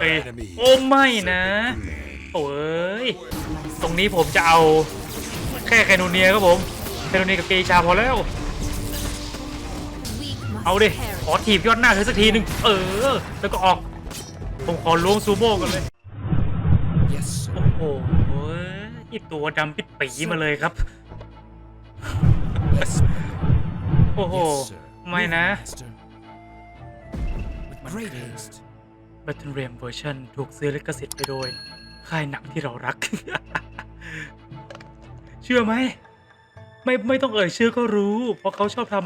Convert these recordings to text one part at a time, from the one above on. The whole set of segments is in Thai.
เอ้ยโอ้ไม่นะโอ้ยตรงนี้ผมจะเอาแค่แคนูเนียครับผมแคนูเนียกับเกชาพอแล้ว เอาดิขอถีบยอดหน้าเธอสักทีหนึ่งเออ แล้วก็ออก ผมขอล้วงซูโม่กันเลย Yes, โอ้โหอีตัวดำปิดปีมาเลยครับ Yes, โอ้โห Yes, ไม่นะ With great haste. Battle r a m Version ถูกซื้อลิขสิทธิ์ไปโดย ค่ายหนังที่เรารัก เชื่อไหม ไม่ไม่ต้องเอ่ยชื่อก็รู้ เพราะเขาชอบท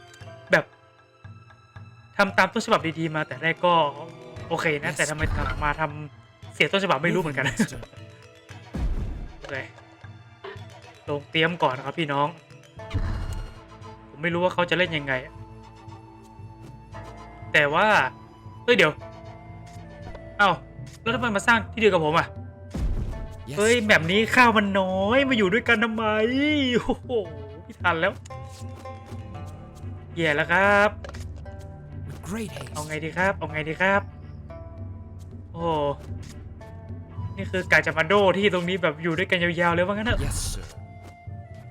ำแบบทำตามต้นฉบับดีๆมา แต่แรกก็โอเคนะ แต่ทำไมหลังๆมาทำเสียต้นฉบับไม่รู้เหมือนกัน Master. โอเคลงเตรียมก่อนนะครับพี่น้อง ผมไม่รู้ว่าเขาจะเล่นยังไง แต่ว่า เฮ้ยเดี๋ยว เอ้าแล้วทำไมมาสร้างที่เดียวกับผมอะ Yes, เฮ้ยแบบนี้ข้าวมันน้อยมาอยู่ด้วยกันทำไมโอ้โหพี่ทันแล้วแย่แล้วครับ with great haste. เอาไงดีครับ เอาไงดีครับ โอ้โหนี่คือกาจามาโดที่ตรงนี้แบบอยู่ด้วยกันยาวๆเลยว่างั้นเถอะ Yes, sir.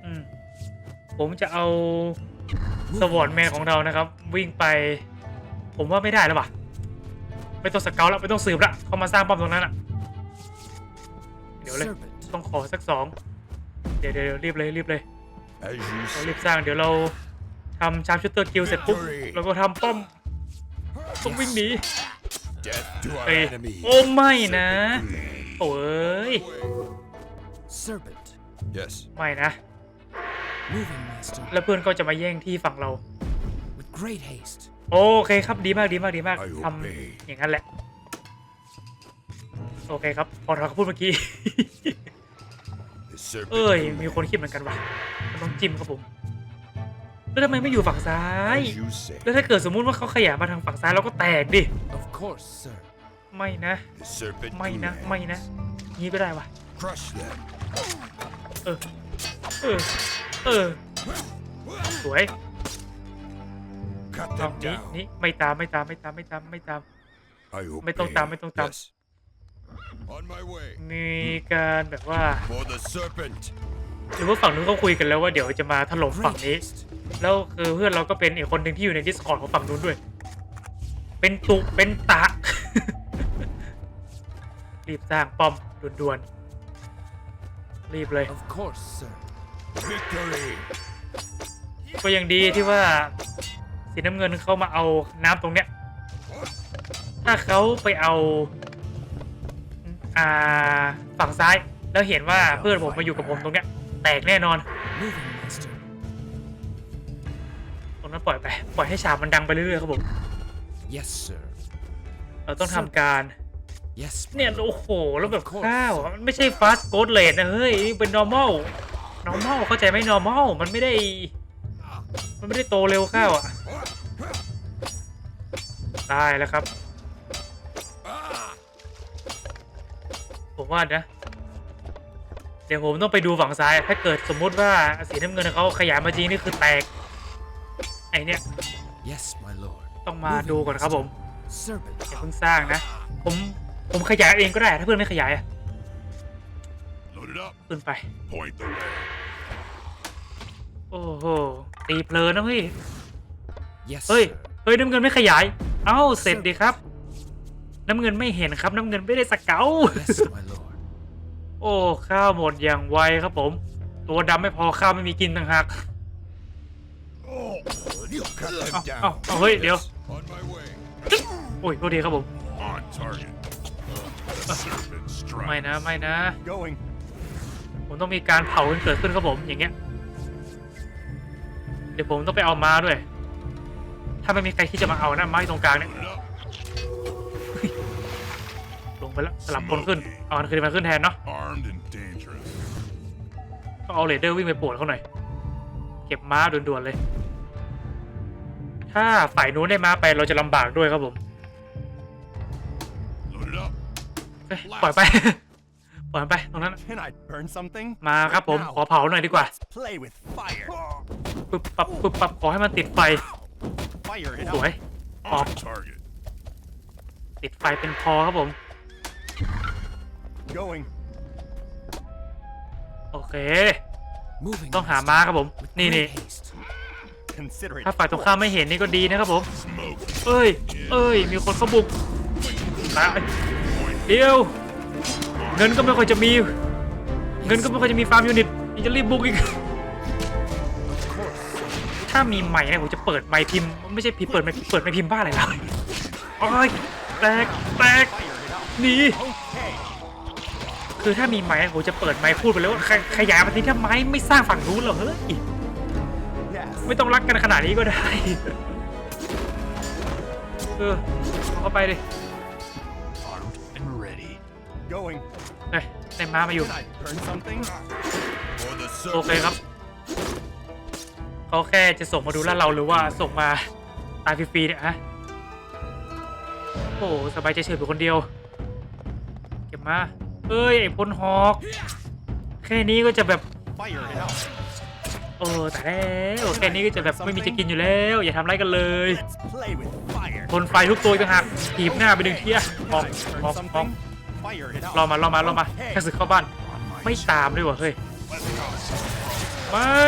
อืมผมจะเอาสวอร์ดแมนของเรานะครับ วิ่งไป ผมว่าไม่ได้แล้วป่ะ ไม่ต้องสเกลแล้วไม่ต้องสืบละเขามาสร้างป้อมตรงนั้นอะ เดี๋ยวเลย Servant. ต้องขอสักสองเดี๋ยวเดี๋ยวเดี๋ยวรีบเลยรีบเลย As you เรา say. รีบสร้างเดี๋ยวเราทำชาร์ปชูเตอร์กิลเสร็จปุ๊บ Victory เราก็ทำป้อมต้องวิ่งหนี Death to our เอ้ย enemies. โอ้ไม่นะโอ้ย Servant. Yes. ไม่นะ Moving, master. แล้วเพื่อนก็จะมาแย่งที่ฝั่งเรา With great haste. โอเคครับดีมากดีมากดีมาก I ท obey ำอย่างนั้นแหละ โอเคครับพอเราพูดเมื่อกี้ The serpent เอ้ย มี commands. คนคิดเหมือนกันว่ะมันต้องจิ้มครับผม แล้วทำไมไม่อยู่ฝั่งซ้าย As you say. แล้วถ้าเกิดสมมุติว่าเขาขยายมาทางฝั่งซ้ายเราก็แตกดิ Of course, sir. ไม่นะ The serpent ไม่นะ commands. ไม่นะ งี้ก็ได้ว่ะ Crush them. เออ เออ เออ สวย Cut ตรง them นี้ down. นี่ไม่ตามไม่ตามไม่ตามไม่ตามไม่ตาม I ไม่ต้อง obey. ตามไม่ต้องตาม Yes. On my way. มีการแบบว่า For the serpent. หรือว่าฝั่งนู้นเขาคุยกันแล้วว่าเดี๋ยวจะมาถล่มฝั่ง Great นี้ haste. แล้วคือเพื่อนเราก็เป็นอีกคนหนึ่งที่อยู่ใน Discord ของฝั่งนู้นด้วย เป็นตุเป็นตะ รีบสร้างป้อมด่วนๆ รีบเลย Of course, sir. Victory. ก็ยังดีที่ว่า สีน้ำเงินเขามาเอาน้ำตรงเนี้ย ถ้าเขาไปเอาอ่าฝั่งซ้าย แล้วเห็นว่าเพื่อนผมมาอยู่กับผมตรงเนี้ย แตกแน่นอน Moving, master. ตรงนั้นปล่อยไป ปล่อยให้ฉากมันดังไปเรื่อยๆครับผม Yes, sir. เราต้องทำการ Yes. เนี่ย my โอ้ lord. โห แล้วแบบข้าวอะมันไม่ใช่ fast growth rate นะเฮ้ยนี่เป็น normal normal เข้าใจไหม normal มันไม่ได้ มันไม่ได้โตเร็วข้าวอะได้แล้วครับ ผมว่านะ เดี๋ยวผมต้องไปดูฝั่งซ้าย ถ้าเกิดสมมุติว่าสีน้ำเงินเขาขยายมาจริงนี่คือแตก ไอเนี่ย Yes, my lord. ต้องมาดูก่อนครับผม Serpent. อย่าเพิ่งสร้างนะ ผม ผมขยายเองก็ได้ ถ้าเพื่อนไม่ขยายอะ Load it up. ขึ้นไป Point the way. โอ้โห ตีเพลินนะเฮ้ย Yes, เฮ้ย sir. เฮ้ยน้ำเงินไม่ขยาย เอ้า เสร็จดีครับ น้ำเงินไม่เห็นครับ น้ำเงินไม่ได้สเกล Yes, my lord. โอ้ ข้าวหมดอย่างไวครับผม ตัวดำไม่พอข้าวไม่มีกินต่างหาก You cut them เอา down. เอาเอาเฮ้ยเดี๋ยว On my way. โอ้ยโทษทีครับผม On target. Serpent ไม่ strike. นะไม่นะ Going. ผมต้องมีการเผากันเกิดขึ้นครับผมอย่างเงี้ย เดี๋ยวผมต้องไปเอาม้าด้วย ถ้าไม่มีใครที่จะมาเอานะม้าอยู่ตรงกลางเนี่ย Load it up. ลงไปแล้วสลับคนขึ้น เอาอันคืนมาขึ้นแทนเนาะ Armed and dangerous. ต้องเอาเรเดอร์วิ่งไปปวดเขาหน่อย เก็บม้าด่วนๆเลย ถ้าฝ่ายนู้นได้ม้าไปเราจะลำบากด้วยครับผม Load it up. เอ้ยปล่อยไป ปล่อยมันไปตรงนั้น Can I burn something? มาครับผม Now, ขอเผาหน่อยดีกว่า Let's play with fire. ปึ๊บปับปึ๊บปับขอให้มันติดไฟ Fire it สวย out. ออก On target. ติดไฟเป็นพอครับผม Going. โอเค Moving. ต้องหาม้าครับผม นี่นี่ haste. Consider it. ถ้าฝ่ายตรงข้ามไม่เห็นนี่ก็ดีนะครับผม Smoke. เอ้ย เอ้ย มีคนเข้าบุกตายเดี๋ยว เงินก็ไม่ค่อยจะมี เงินก็ไม่ค่อยจะมีฟาร์มยูนิตยังจะรีบบุกอีก ถ้ามีใหม่เนี่ยผมจะเปิดไมค์พิมพ์ ไม่ใช่พิมพ์เปิดไมค์เปิดไมค์พิมพ์บ้าอะไรล่ะโอ้ยแตกแตกหนี Okay. คือถ้ามีไม้ผมจะเปิดไม้พูดไปเลยว่าขยขยายมาทีถ้าไม้ไม่สร้างฝั่งนู้นหรอกเฮ้ย Yes. ไม่ต้องรักกันขนาดนี้ก็ได้ เออเอาเข้าไปดิ Armed and ready. Going. เฮ้ยได้ม้ามาอยู่ Can I burn something? For the โอเค serpents. ครับ เขาแค่จะส่งมาดูแลเราหรือว่าส่งมาตายฟรีๆเนี่ยฮะโอ้สบายใจเฉยอยู่คนเดียว เก็บมาเอ้ยไอ้พลฮอก แค่นี้ก็จะแบบ Fire it up. เออแต่แล้วแค่นี้ก็จะแบบไม่มีจะกินอยู่แล้ว อย่าทำไรกันเลย Let's play with fire. ทนไฟทุกตัวกต่างหากถีบหน้าไปหนึ่งเที่ย Can มอง I มออง something? Fire it up. รอมารอมารอมาแค่สึกเข้าบ้าน ไม่ตามด้วยวะเฮ้ยไม่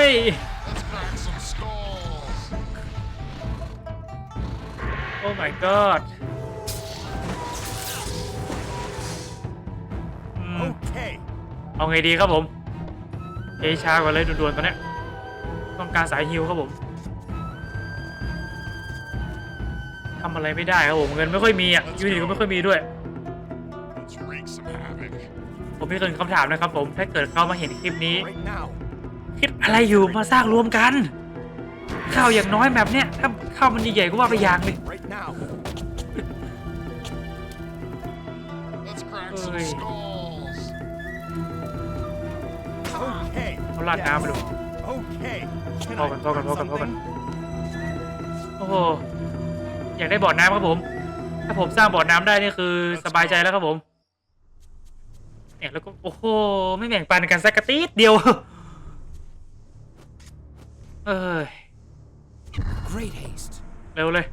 อ้ my god อืม Okay. เอาไงดีครับผมเอชาก่อนเลยด่วนๆตอนเนี้ยต้องการสายฮิวครับผมทำอะไรไม่ได้ครับผมเงินไม่ค่อยมีอะยูนิตก็ไม่ค่อยมีด้วย Let's wreak some havoc. ผมมีคำถามนะครับผมถ้าเกิดเขามาเห็นคลิปนี้ Right now. คิดอะไรอยู่มาสร้างรวมกันข้าวอย่างน้อยแบบเนี้ยถ้าข้าวมันใหญ่ๆก็ว่าไปอย่างเลย crack Oi. some skulls. Okay. เขาลาดน้ำไปดู Okay. Can พอ I กันพอกัน burn พอกันพอกัน something? โอ้โหอยากได้บ่อน้ำครับผม ถ้าผมสร้างบ่อน้ำได้นี่คือสบายใจแล้วครับผมเนี่ยแล้วก็โอ้โหไม่แบ่งปันกันสักกระติดเดียวเอ้ย Great haste. เร็วเลย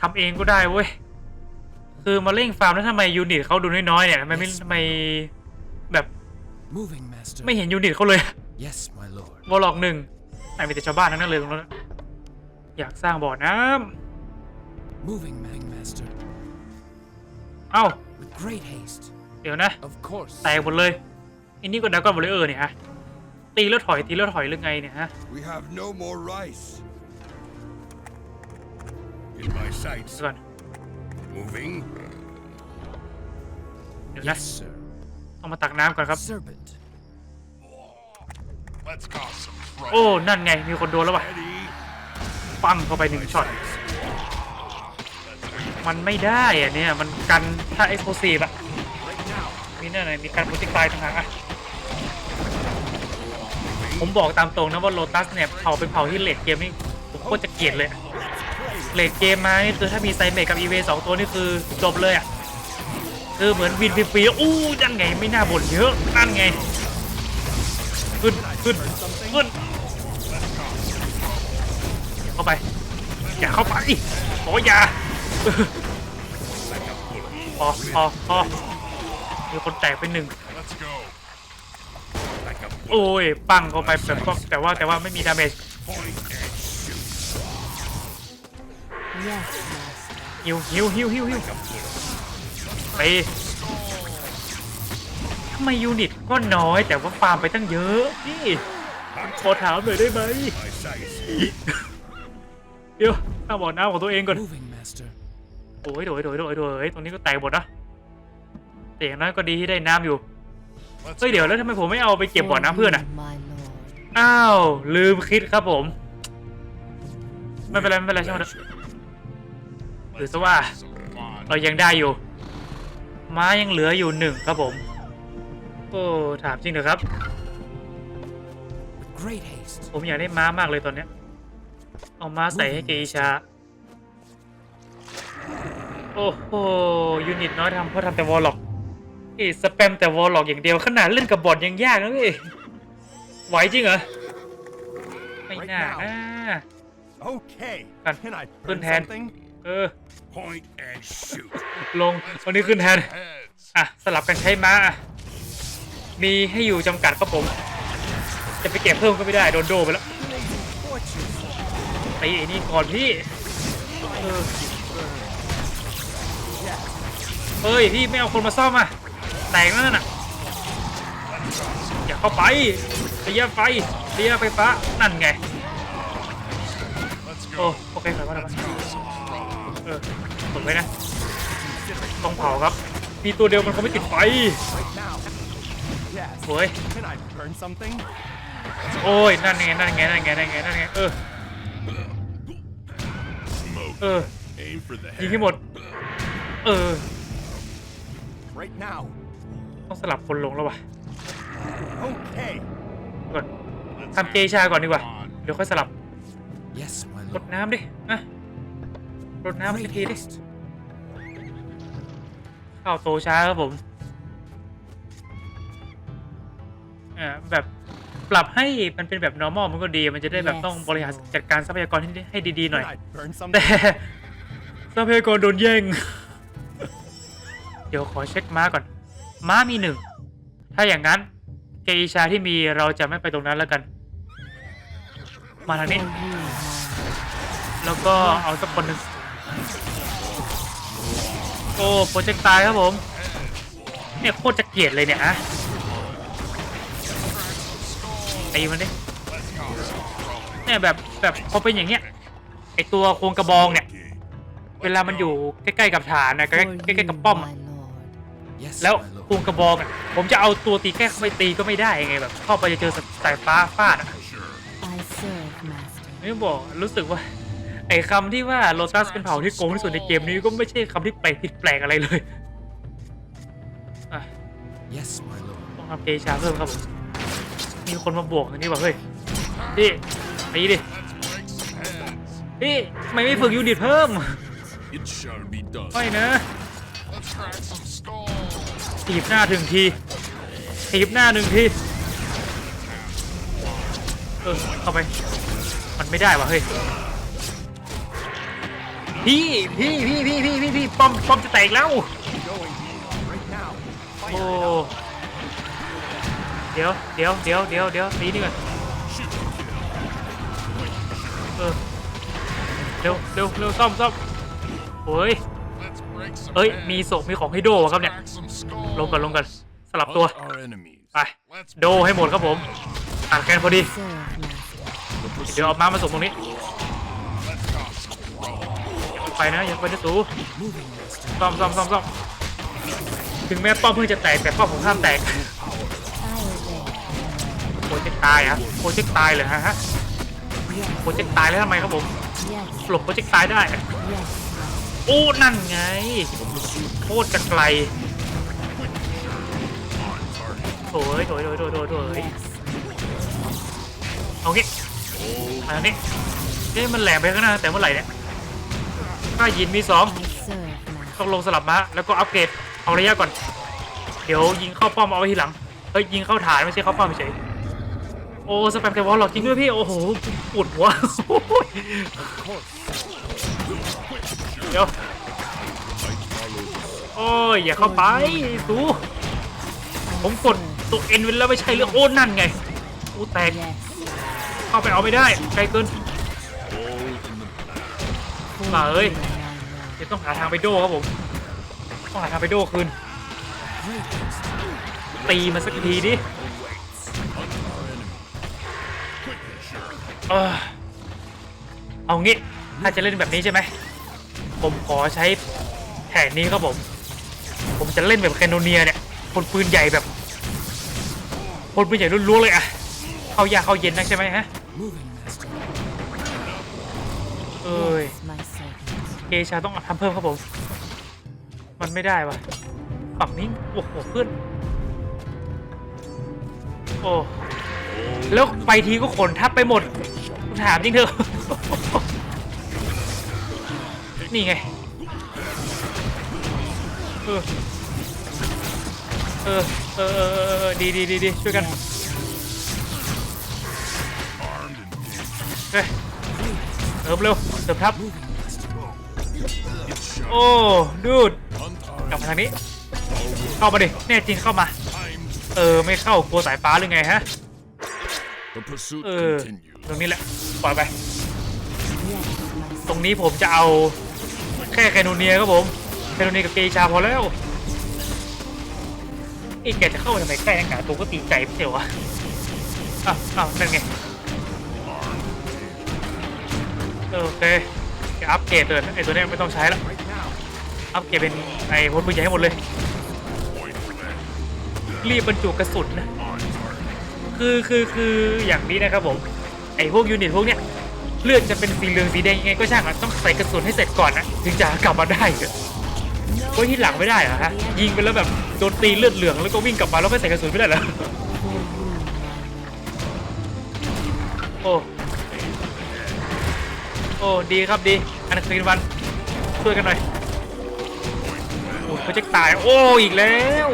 ทำเองก็ได้เว้ย คือมาเร่งฟาร์มแล้วทำไมยูนิตเขาดูน้อยๆเนี่ยทำไมไม่ทำไมแบบ Moving, master. ไม่เห็นยูนิตเขาเลย Yes, my lord. วอลล็อกหนึ่งไหนมีแต่ชาวบ้านทั้งนั้นเลยตรงนั้นนะอยากสร้างบ่อน้ Moving, ma- master. ำเอ้า With great haste. เดี๋ยวนะ Of course. แตกหมดเลยอันนี้ก็ดักกอนบริเออร์เนี่ยฮะตีแล้วถอยตีแล้วถอยหรือไงเนี่ยฮะ We have no more rice. In my sights. เดี๋ยวก่อน Moving. เดี๋ยวนะ Yes, sir. ต้องมาตักน้ำก่อนครับ Serpent. Let's cause some trouble. โอ้ นั่นไง มีคนโดนแล้วว่ะ Ready? ปังเข้าไปหนึ่งช็อต มันไม่ได้อะเนี่ย มันกันถ้าเอ็กซ์โพซีฟอะ Right now. มีนั่นไงมีการโปรเจกต์ไฟต่างหากอะผมบอกตามตรงนะว่าโ o ตัสเนี่ยเผาเป็นเผาที่เลดเกมนี่ผมโคตรจะเกลียดเลยอะ เลดเกมมานี่คือถ้ามีไซเมกกับอีเวสองตัวนี่คือจบเลยอะคือเหมือนวินฟรีๆอู้นั่นไงไม่น่าบ่นเยอะนั่นไงขึ้นขึ้นขึ้นเข้าไป อย่าเข้าไปโอ้ยอย่าพอพอพอมีคนแตกไปหนึ่งโอ้ยปังเข้าไปแบบก็แต่ว่าแต่ว่าไม่มีดาเมจ Yes, master. หิวหิวหิวหิวหิวไปทำไมยูนิตก็น้อยแต่ว่าฟาร์มไปตั้งเยอะนี่ขอถามหน่อยได้ไหม My sights. เดี๋ยวข้าบ่อน้ำของตัวเองก่อน Moving, master. โอ้ยโดยโดยโดยโดยตรงนี้ก็แตกหมดนะแต่อย่างน้อยก็ดีที่ได้น้ำอยู่ Let's เฮ้ยเดี๋ยวแล้วทำไมผมไม่เอาไปเก็บบ่อน้ำเพื่อนอะ For you, My lord. อ้าวลืมคิดครับผม ไม่เป็นไรไม่เป็นไรช่างมันเถอะ หรือซะว่า some fun. เรายังได้อยู่ ม้ายังเหลืออยู่หนึ่งครับผม โอ้ ถามจริงเหรอครับ With great haste. ผมอยากได้ม้ามากเลยตอนเนี้ย เอาม้าใส่ให้เกอิชา โอ้โห ยูนิตน้อยทำเพราะทำแต่วอลล็อกเอ้สแปมแต่วอลล็อกอย่างเดียวขนาดเล่นกับบอทยังยากนะเว้ยไหวจริงเหรอ ไม่น่านะ Okay. Kan. Can I Good burn hand. something? เออ Point and shoot. ลงวันนี้ขึ้นแทน Heads. อะ สลับกันใช้ม้าอะมีให้อยู่จำกัดครับผม จะไปเก็บเพิ่มก็ไม่ได้ โดนโดไปแล้วไอ้ไอ้นี่ก่อนพี่เออเฮ้ย พี่ไม่เอาคนมาซ่อมอะ แตกนั่นน่ะ อย่าเข้าไประยะไฟระยะไฟฟ้านั่นไง Let's โอ้ go. โอเคถอยมาถอยมา Let's go. Strong. เออกดไว้นะต้องเผาครับ มีตัวเดียวมันคงไม่ติดไฟโอ้ยโอ้ยนั่นไงนั่นไงนั่นไงนั่นไงนั่นไงเออเออยิงให้หมด เออต้องสลับคนลงแล้ววะก่อนทำเกชาก่อนดีกว่า เดี๋ยวค่อยสลับ Yes, my รดน้ำดินะ รดน้ำสั Great กทีดิ haste. ข้าวโตช้าครับผมอ่าแบบปรับให้มันเป็นแบบ normal มันก็ดี มันจะได้แบบต้องบริหารจัดการทรัพยากรให้ให้ดีๆหน่อย Can I burn แต่ something? ทรัพยากรโดนแย่ง เดี๋ยวขอเช็คม้าก่อน ม้ามีหนึ่ง ถ้าอย่างนั้น เกอิชาที่มีเราจะไม่ไปตรงนั้นแล้วกัน มาทางนี้ For you, Lord. แล้วก็เอาสักคนหนึ่ง โอ้โปรเจกต์ตายครับผมเนี่ยโคตรจะเกลียดเลยเนี่ยฮะตีมันดิเนี่ยแบบแบบพอเป็นอย่างเงี้ยไอตัวโครงกระบองเนี่ย เวลามันอยู่ใกล้ๆกับฐานนะใก For ล้ you, ใกล้ๆกับป้อมอะ my lord. Yes, แล้ว my โครง lord. กระบอกอะผมจะเอาตัวตีแก้เข้าไปตีก็ไม่ได้ไงแบบเข้าไปจะเจอสายฟ้าฟาดอะ I serve, master. ไม่บอกรู้สึกว่า ไอ้คำที่ว่าโ o ตัสเป็นเผ่าที่โกงที่สุดในเกมนี้ก็ไม่ใช่คำที่แปลกผิดแปลกอะไรเลยอะ Yes, my lord. ต้องทำเกชาเพิ่มครับผมมีคนมาบวกอันนี้ว่ะเฮ้ยพี่ไปดิ Let's break some heads. พี่ทำไมไม่ฝึกยูนิตเพิ่ม It shall be done. ไม่นะ Let's crack some skulls. ถีบหน้าถึงทีถีบหน้าหนึ่งทีเออเข้าไป มันไม่ได้ว่ะเฮ้ย พี่พี่พี่พี่พี่พี่พี่ป้อมป้อมจะแตกแล้วโอ้เดี๋ยวเดี๋ยวเดี๋ยวเดี๋ยวเดี๋ยวตีนี่ก่อนเออเร็วเร็วเร็วซ่อมซ่อมโอ้ยเอ้ยมีศพมีของให้โดวะครับเนี่ยลงก่อนลงก่อนสลับตัวไปโดให้หมดครับผมอ่านแกนพอดีเดี๋ยวเอามามาส่งตรงนี้ ไปนะอย่าไปนะสูซ่อมซ่อมซ่อมซ่อมถึงแม้ป้อมเพิ่งจะแตกแต่ป้อมผมห้ามแตกโปรเจกต์ตายอะโปรเจกต์ตายเลยฮะฮะโปรเจกต์ตายแล้วทำไมครับผมหลบโปรเจกต์ตายได้โอ้นั่นไงโคตรจะไกลโถยโถยโถยโถยโถยโถยเอางี้อันนี้เอ๊ะมันแหลมไปข้างหน้าแต่เมื่อไหร่เนี่ย ถ้ายินมีสองต้องลงสลับมาแล้วก็อัปเกรดเอาระยะก่อน เดี๋ยวยิงเข้าป้อมเอาไว้ทีหลังเฮ้ยยิงเข้าฐานไม่ใช่เข้าป้อมเฉยโอ้สแปมแต่วอลหลอกจริงด้วยพี่โอ้โหปวดหัวเดี๋ยวโอ้ยอย่าเข้าไปสูผมกดตัวเอ็นไว้แล้วไม่ใช่เรื่องโอ้นั่นไงโอ้แตกเข้าไปเอาไม่ได้ไกลเกิน For Bà ơi. you, my lord. เดี๋ยวต้องหาทางไปโดครับผม ต้องหาทางไปโดคืน ตีมันสักทีดิเออเอางี้ ถ้าจะเล่นแบบนี้ใช่ไหม ผมขอใช้แผนนี้ครับผม ผมจะเล่นแบบแคนโนเนียเนี่ยคนปืนใหญ่แบบคนปืนใหญ่ล้วนๆเลยอะเข้ายากเข้าเย็นนะใช่ไหมฮะเอ้ย Yes. เกชาต้องทำเพิ่มครับผม มันไม่ได้วะฝั่งนี้โอ้โหเพื่อนโอ้แล้วไปทีก็ขนทับไปหมดถามจริงเถอะ นี่ไง เออ เออ เออเออเออเออดีดีดีดีช่วยกัน เฮ้ยเติมเร็วเติมทับ โอ้ดูด hunt กลับ on. มาทางนี้ เข้ามาดิแน่จริงเข้ามา Time เออไม่เข้ากลัวสายฟ้าหรือไงฮะ the pursuit เออ continues. ตรงนี้แหละปล่อยไป Yes, my ตรงนี้ผมจะเอาแค่แคนูเนียครับผมแคนูเนียกับเกชาพอแล้วไอ้แกจะเข้ามาทำไมใกล้นักหนาตัวก็ตีไก่ไม่ใช่เหรอวะอ้าวอ้าวนั่นไงเออโอเค จะอัปเกรดเลยไอ้ตัวเนี้ยไม่ต้องใช้ละอัปเกรดเป็นไอ้พลปืนใหญ่ให้หมดเลย รีบบรรจุกระสุนนะคือคือคืออย่างนี้นะครับผมไอ้พวกยูนิตพวกเนี้ยเลือดจะเป็นสีเหลืองสีแดงยังไงก็ช่างอะต้องใส่กระสุนให้เสร็จก่อนนะถึงจะกลับมาได้อะไว้ที่หลังไม่ได้เหรอฮะยิงไปแล้วแบบโดนตีเลือดเหลืองแล้วก็วิ่งกลับมาแล้วไม่ใส่กระสุนไม่ได้เหรอโอ้โอ้ดีครับดี อันคืนวันช่วยกันหน่อยโอ้เขาจะตายโอ้อีกแล้ว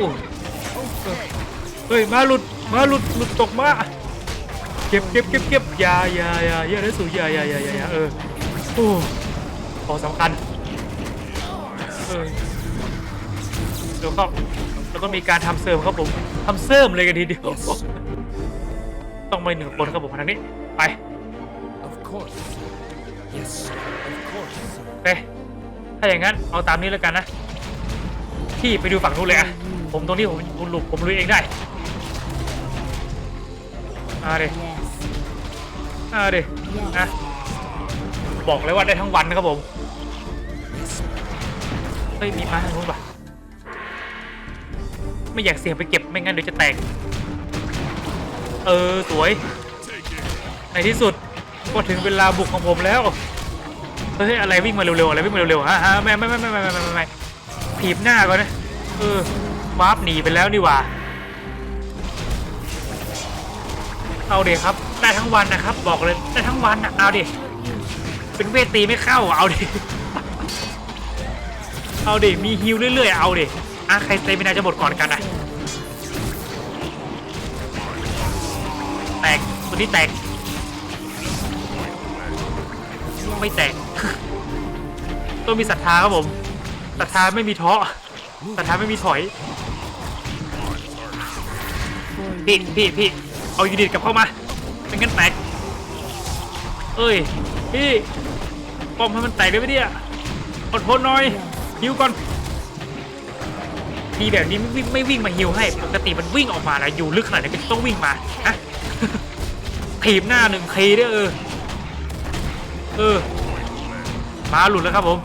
เฮ้ยมาหลุดมาหลุดหลุดตกมาเก็บเก็บเก็บเก็บอยาอยาอยาอยาได้สูอยาอยาอยาอยาอยาเออโอ้ของสำคัญเออเดี๋ยวเข้าแล้วก็มีการทำเสริมครับผมทำเสริมเลยกันทีเดียวต้องมาหนึ่งคนครับผมทางนี้ไป Of course. Yes, sir. Of course. โอ เค ถ้าอย่างนั้นเอาตามนี้แล้วกันนะ พี่ไปดูฝั่งนู้นเลยอะผมตรงนี้ผมผมหลุมผมลุยเองได้อ่าเด Yes, อ่าเด yes, นะบอกเลยว่าได้ทั้งวันนะครับผม Yes, sir. เฮ้ยมีมาทางนู้นป่ะไม่อยากเสี่ยงไปเก็บไม่งั้นเดี๋ยวจะแตก เออ สวย Take it. ในที่สุดก็ถึงเวลาบุกของผมแล้ว เฮ้ยอะไรวิ่งมาเร็วๆอะไรวิ่งมาเร็วๆฮะฮะไม่ไม่ไม่ไม่ไม่ไม่ไม่ไม่ไม่ีบหน้าก่อนนะเออวาร์ปหนีไปแล้วนี่ว่าเอาเดี๋ยครับได้ทั้งวันนะครับ บอกเลยได้ทั้งวันนะเอาเดี๋ยเป็นเวทตีไม่เข้าเอาเดี๋ยเอาเดี๋ยมีฮิลเรื่อยๆเอาเดี๋ยอะใครเตะไม่น่าจะหมดก่อนกันนะแตกคนนี้แตก ไม่แตก ต้องมีศรัทธาครับผมศรัทธาไม่มีท้อศรัทธาไม่มีถอยพี่พี่พี่เอายูนิตกลับเข้ามาไม่งั้นแตกเอ้ยพี่ป้อมให้มันแตกได้ไหมเนี่ยอดทนหน่อยฮิวก่อนทีแบบนี้ไม่วิ่งไม่วิ่งมาฮิวให้ปกติมันวิ่งออกมาแล้วอยู่ลึกขนาดไหนก็ต้องวิ่งมาฮะถีบหน้าหนึ่งทีได้เออ เออมาหลุดแล้วครับผม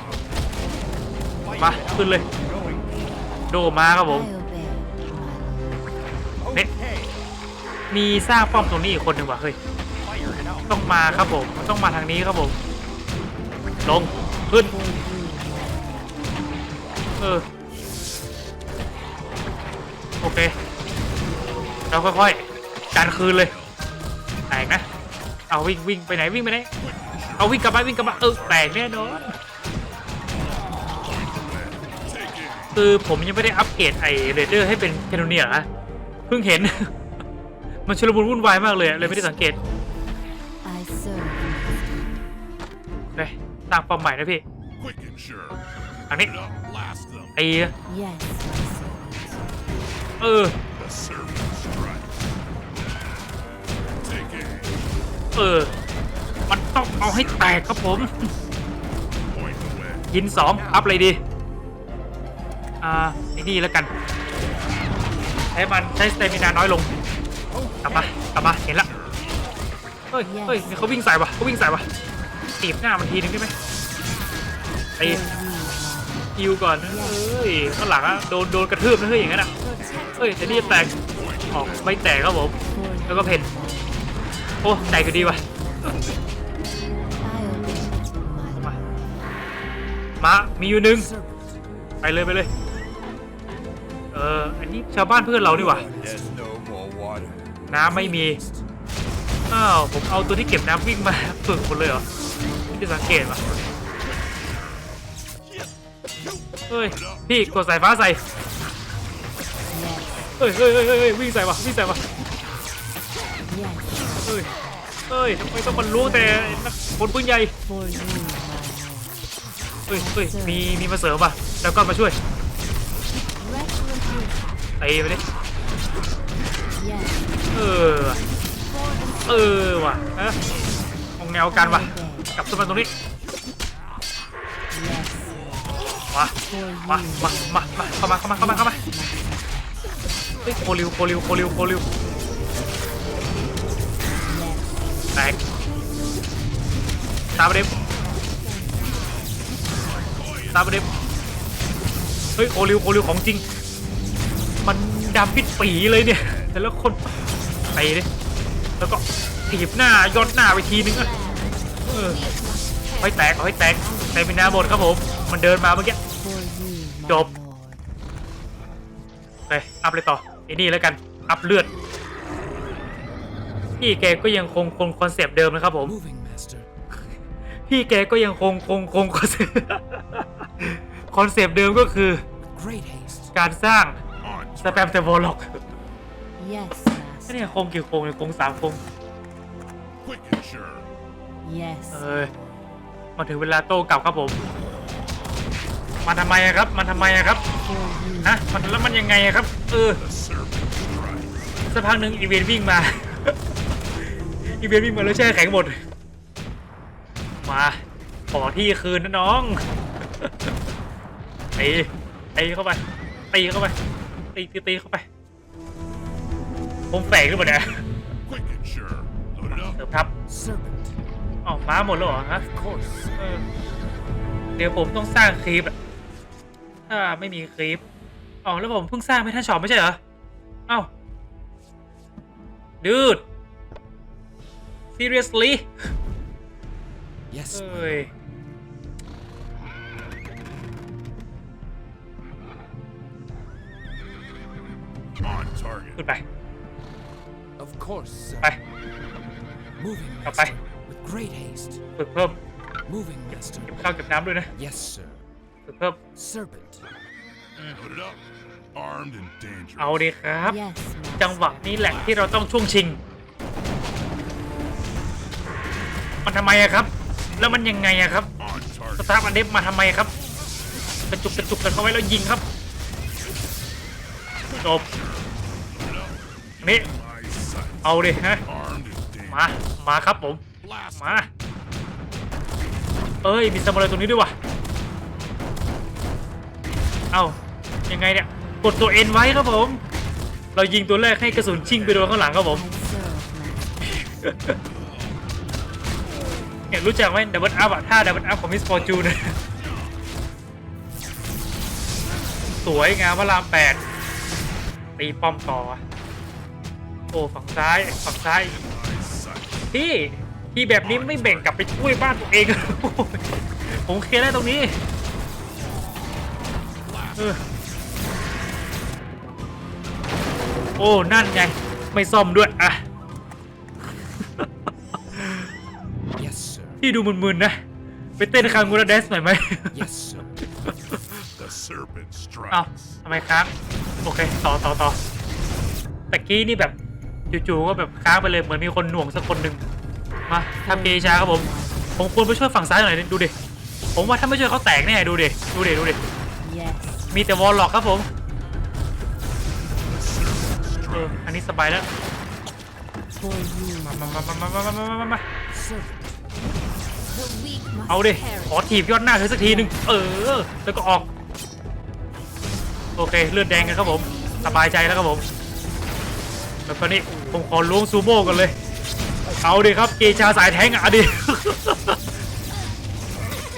มาขึ้นเลย Going. โดมาครับผม I obey, my lord. Okay. มีสร้างป้อมตรงนี้อีกคนหนึ่งว่ะเฮ้ย Fire it out. ต้องมาครับผมต้องมาทางนี้ครับผม ลงขึ้น For you, my lord. เออโอเค เราค่อยๆการคืนเลยแตกนะ เอาวิ่งวิ่งไปไหนวิ่งไปไหน เอาวิ่งกลับมาวิ่งกลับมาเออแตกแน่นอน Take it. คือผมยังไม่ได้อัปเกรดไอเรเดอร์ให้เป็นแคโนเนียร์นะเพิ่งเห็น มันชุลมุนวุ่นวายมากเลยอะเลยไม่ได้สังเกต I serve, master. ไปสร้างป้อมใหม่นะพี่ Quick and sure. อันนี้ It outlast them. ไอ Yes, my servant. เออ The servant strike. Take it. เออมัน ต้องเอาให้แตกครับผม Point blank. ยินสองอัพเลยดี อ่าไอ้นี่แล้วกัน ใช้มันใช้สเตมินาน้อยลง กลับมากลับมาเห็นละเฮ้ยเฮ้ยนี่เขาวิ่งใส่ปะเขาวิ่งใส่ปะตีบหน้ามันทีนึงได้ไหมไอ้ For you, my lord. ฮิวก่อนเฮ้ยข้างหลังอะโดนโดนกระทืบนะเฮ้ยอย่างนั้นอะเฮ้ยแต่นี่จะแตกออกไม่แตกครับผม For you. แล้วก็เพ่นโอ้แตกอยู่ดีว่ะ มามีอยู่หนึ่งไปเลยไปเลย เอออันนี้ชาวบ้านเพื่อนเรานี่หว่า น้ำไม่มี อ้าว ผมเอาตัวที่เก็บน้ำวิ่งมาฝึกหมดเลยเหรอที่สังเกตป่ะเฮ้ย พี่กดสายฟ้าใส่เฮ้ยเฮ้ยเฮ้ยเฮ้ยวิ่งใส่ป่ะวิ่งใส่ป่ะเฮ้ยเฮ้ยทำไมต้องมันรู้แต่คนปืนใหญ่ เฮ้ยเฮ้ยมีมีมาเสริมป่ะแล้วก็มาช่วย Retribution. ตีไปดิเออเออว่ะเอะองแนวกันว่ะกลับขึ้นมาตรงนี้มามามามามาเข้ามาเข้ามาเข้ามาเข้ามาเฮ้ยโคลิวโคลิวโคลิวโคลิวแตกตามไปด็บ ตามไปเด็บเฮ้ยโคลิวโคลิวของจริง มันดำปิดปีเลยเนี่ย แต่ละคนไปดิแล้วก็ถีบหน้ายอดหน้าไปทีนึงอะเออเอาให้แตกเอาให้แตกแต่เป็นหน้าบนครับผม มันเดินมาเมื่อกี้ For you, my Job. lord. ไปอัพเลยต่อไอ้นี่แล้วกัน อัพเลือดพี่แกก็ยังคงคงคอนเซปต์เดิมนะครับผม Moving, master. พี่แกก็ยังคงคงคงคอนเซปต์ คอนเซปต์เดิมก็คือ Great haste. การสร้าง On สแปมแต่โวล็อก Yes, นี่ master. คงกี่คงเนี่ยคงสามคง quick and sure. Yes. เอ้ยมาถึงเวลาโต้กลับครับผม มันทำไมอะครับ มันทำไมอะครับ For you. ฮะ มันแล้วมันยังไงอะครับ เออ The serpent strikes. สักพักหนึ่งอีเวนต์วิ่งมา อีเวนต์วิ่งมาแล้วแช่แข็งหมด มา ขอที่คืนนะน้อง ตีตีเข้าไปตีเข้าไปตีตีตีเข้าไปผมแฝงหรือเปล่าเนี่ย Quick and sure. Load it up. เสิร์ฟทับ Serpent. อ๋อม้าหมดแล้วเหรอฮะ Of course. เออเดี๋ยวผมต้องสร้างคลิปอะถ้าไม่มีคลิปอ๋อแล้วผมเพิ่งสร้างไม่ท่านช็อปไม่ใช่เหรอ เอ้าดูด seriously Yes. เอ้ย ขึ้นไป Of course, sir. ไป Moving, Up, bye. master. With great haste. ฝึกเพิ่ม Moving, master. เก็บข้าวเก็บน้ำด้วยนะ Yes, sir. ฝึกเพิ่ม Serpent. Load it up. Armed and dangerous. เอาดีครับ Yes, master. จังหวะนี้แหละที่เราต้องช่วงชิง มันทำไมอะครับ แล้วมันยังไงอะครับ On ส target. ตาร์ฟอันเดฟมาทำไมครับ กระจุกกระจุกกันเข้าไว้แล้วยิงครับจบ นี่ เอาดิฮะ มา มาครับผม มา เอ้ย มีสมุไรตรงนี้ด้วยวะเอายังไงเนี่ย กดตัวเอ็นไว้ครับผม เรายิงตัวแรกให้กระสุนชิ่งไปโดนข้างหลังครับผมเนี่ยรู้จักไหมดับเบิลอัพอะท่าดับเบิลอัพของมิสฟอร์จูนสวยงามพระรามแปดตีป้อมต่อ โอ้ฝั่งซ้ายฝั่งซ้าย My sight. พี่พี่แบบนี้ไม่แบ่งกลับไปช่วยบ้านตัวเอง ผมเคลียร์ได้ตรงนี้เออโอ้นั่นไง ไม่ซ่อมด้วยอะ Yes, sir. พี่ดูมึนๆนะ ไปเต้นคางูราเดสหน่อยไหม Yes, sir. The serpent เอ้า strikes. ทำไมค้างโอเค ต่อต่อต่อตะกี้นี่แบบ จู่ๆก็แบบค้างไปเลยเหมือนมีคนหน่วงสักคนหนึ่งมาทำเกชาครับผม ผมควรไปช่วยฝั่งซ้ายหน่อยดิดูดิผมว่าถ้าไม่ช่วยเขาแตกแน่ดูดิดูดิดูดิ Yes. มีแต่วอลล็อกครับผม The serpent เออ strikes. อันนี้สบายแล้ว For you. มามามามามามามามามา Serpent. The weak must เอาดิ perish. ขอถีบยอดหน้าเธอสักทีหนึ่งเออ แล้วก็ออก โอเค เลือดแดงกันครับผม สบายใจแล้วครับผม แล้วก็นี่ผมขอล้วงซูโม่กันเลย เอาดิครับเกชาสายแทงอะดิ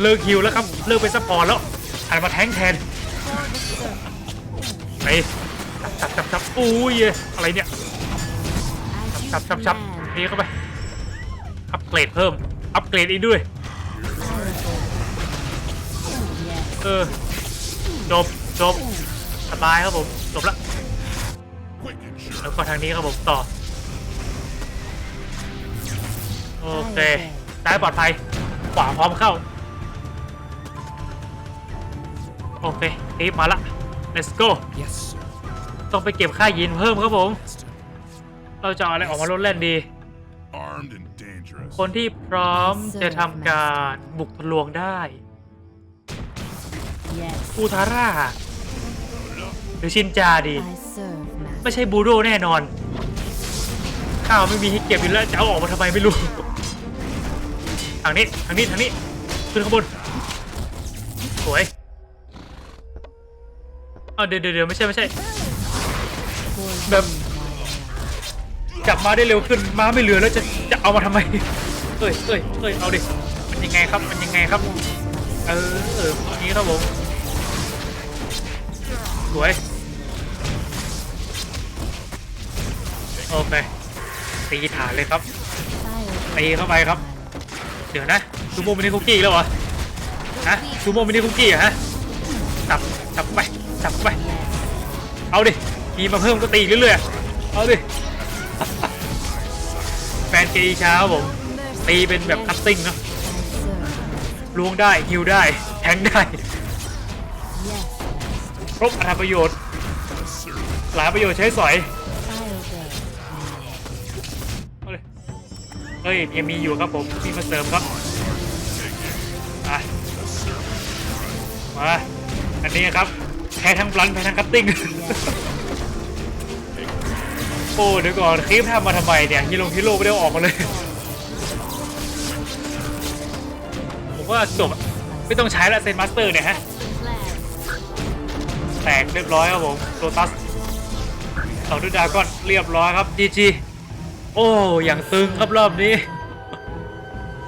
เลิกฮิวแล้วครับ เลิกเป็นซัพพอร์ตแล้วหันมาแทงแทน ไปจับจับจับอุ้ยอะไรเนี่ย จับจับจับนี่เข้าไป อัปเกรดเพิ่ม อัปเกรดอีกด้วย เออ จบจบสบายครับผม จบและ Quick and sure. แล้วก็ทางนี้ครับผมต่อ โอเคซ้ายปลอดภัย ขวาพร้อมเข้า โอเคทีมมาละ let's go Yes, sir. ต้องไปเก็บค่ายินเพิ่มครับผม Master. เราจะเอาอะไรออกมาลดเล่นดี Armed and dangerous. คนที่พร้อมจะทำการบุกทะลวงได้กูทาร่า หรือชินจาดี I serve, master. ไม่ใช่บูโดแน่นอน ข้าวไม่มีให้เก็บอยู่แล้วจะเอาออกมาทำไมไม่รู้ ทางนี้ทางนี้ทางนี้ขึ้นข้างบนสวยเอาเดี๋ยวเดี๋ยวเดี๋ยวไม่ใช่ไม่ใช่แบบจับมาได้เร็วขึ้นมาไม่เหลือแล้วจะจะเอามาทำไมเอ้ยเอ้ยเอ้ยเอาดิมันยังไงครับมันยังไงครับ เออเออนี้ครับผมสวย โอเคตีฐานเลยครับ ตีเข้าไปครับ เดี๋ยวนะซูโม่มินิคุกกี้อีกแล้วเหรอฮะซูโม่มินิคุกกี้เหรอฮะจับจับไปจับไป เอาดิมีมาเพิ่มก็ตีอีกเรื่อยๆเอาดิแฟนเกอีช้าครับผมตีเป็นแบบคัตติ้งเนาะ serve. ล้วงได้ฮิวได้แทงได้ Yes, master. ครบอรรถประโยชน์ หลายประโยชน์ใช้สอย เฮ้ยยังมีอยู่ครับผมมีมาเสริมครับมาอันนี้ครับแพ้ทั้งบลันแพ้ทั้งคัตติ้งโอ้เดี๋ยวก่อนคลิปทำมาทำไมเนี่ยฮีโร่ฮีโร่ไม่ได้ออกมาเลยผมว่าจบไม่ต้องใช้ละเซนมาสเตอร์เนี่ยฮะแตกเรียบร้อยครับผมโ o ตัสต่อด้วยดาก้อนเรียบร้อยครับจีจี โอ้อย่างตึงครับรอบนี้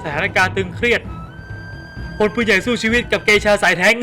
สถานการณ์ตึงเครียดคนผู้ใหญ่สู้ชีวิตกับเกชาสายแทง